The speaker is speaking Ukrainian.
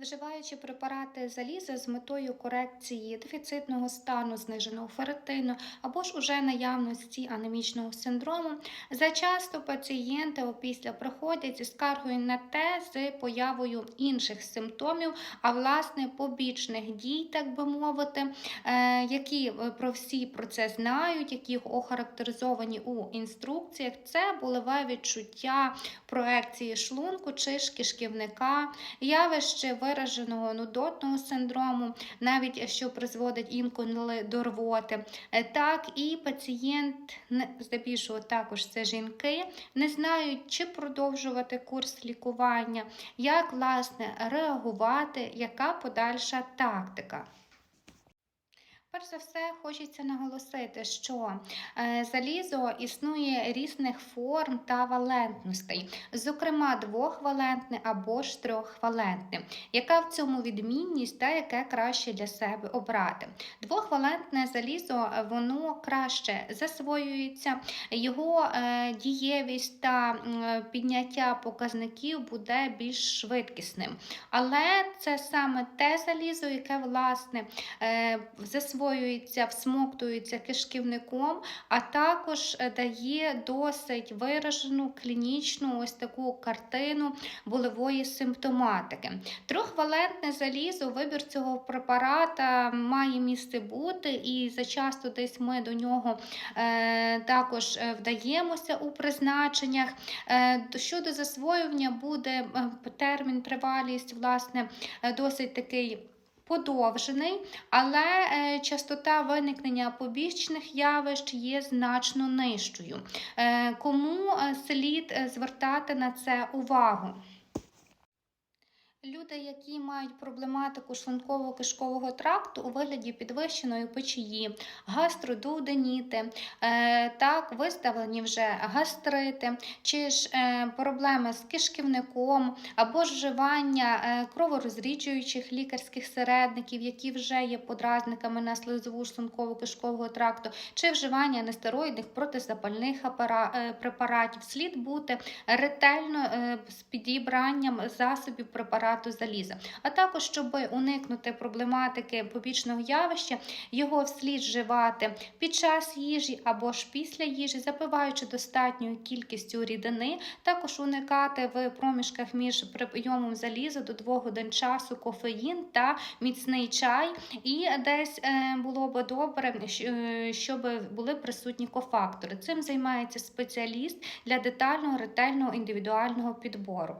Вживаючи препарати заліза з метою корекції дефіцитного стану, зниженого ферритину або ж уже наявності анемічного синдрому, зачасто пацієнти опісля приходять зі скаргою на те з появою інших симптомів, а власне побічних дій, так би мовити, е, які е, про всі про це знають, які охарактеризовані у інструкціях. Це болеве відчуття проекції шлунку чи ж кишківника, явище вираженого нудотного синдрому, навіть що призводить інколи до рвоти. Е, Так, і пацієнт, здебільшого також це жінки, не знають, чи продовжувати курс лікування, як власне реагувати, яка подальша тактика. Перш за все, хочеться наголосити, що е, залізо існує різних форм та валентностей, зокрема двохвалентне або ж трьохвалентне. Яка в цьому відмінність та яке краще для себе обрати? Двохвалентне залізо е, воно краще засвоюється, його е, дієвість та підняття показників буде більш швидкісним. Але це саме те залізо, яке власне е, засвоюється, всмоктується кишківником, а також е, дає досить виражену клінічну ось таку картину болевої симптоматики. Трьохвалентне залізо, вибір цього препарата має місце бути, і зачасто десь ми до нього е, також е, вдаємося у призначеннях. Щодо засвоювання буде термін тривалість, власне, досить такий. Подовжений, але е, частота виникнення побічних явищ є значно нижчою. Е, кому е, слід звертати на це увагу? Люди, які мають проблематику шлунково-кишкового тракту у вигляді підвищеної печії, гастродуоденіти, е, так, виставлені вже гастрити, чи ж е, проблеми з кишківником, або вживання е, кроворозріджуючих лікарських середників, які вже є подразниками на слизову шлунково-кишкового тракту, чи вживання нестероїдних протизапальних препаратів, слід бути ретельно з підібранням засобів препарату заліза. А також, щоб уникнути проблематики побічного явища, його слід вживати під час їжі або ж після їжі, запиваючи достатньою кількістю рідини, також уникати в проміжках між прийомом заліза до 2 годин часу кофеїн та міцний чай. І десь е, було б добре, е, щоб були присутні кофактори. Цим займається спеціаліст для детального, ретельного індивідуального підбору.